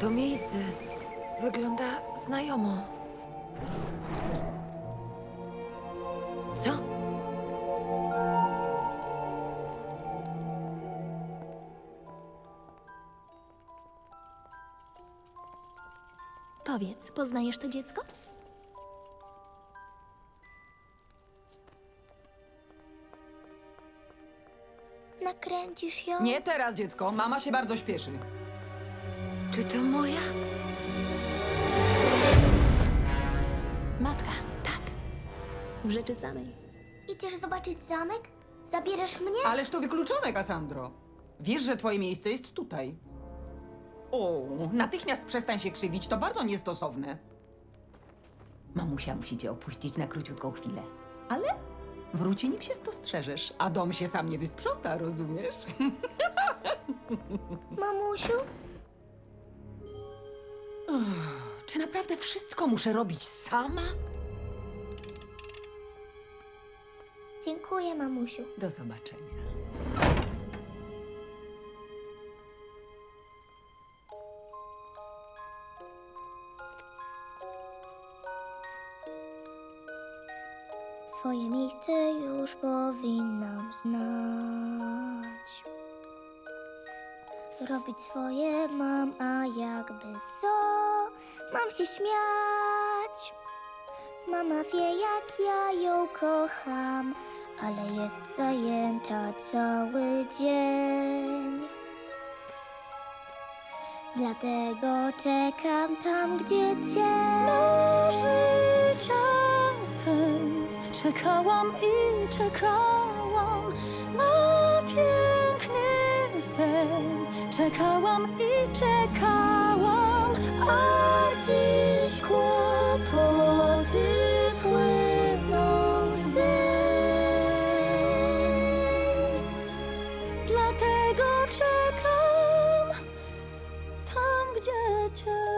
To miejsce wygląda znajomo. Co? Powiedz, poznajesz to dziecko? Nakręcisz ją? Nie teraz, dziecko. Mama się bardzo śpieszy. Czy to moja? Matka, tak. W rzeczy samej. Idziesz zobaczyć zamek? Zabierzesz mnie? Ależ to wykluczone, Cassandro. Wiesz, że twoje miejsce jest tutaj. O, natychmiast przestań się krzywić, to bardzo niestosowne. Mamusia musi cię opuścić na króciutką chwilę. Ale wróci, nim się spostrzeżesz, a dom się sam nie wysprząta, rozumiesz? Mamusiu? Czy naprawdę wszystko muszę robić sama? Dziękuję, mamusiu. Do zobaczenia. Swoje miejsce już powinnam znać. Robić swoje mam, a jakby co, mam się śmiać. Mama wie, jak ja ją kocham, ale jest zajęta cały dzień. Dlatego czekam tam, gdzie cię. Życia sens Czekałam i czekałam na piękny sen Czekałam i czekałam A dziś kłopoty płyną. Dlatego czekam tam, gdzie cię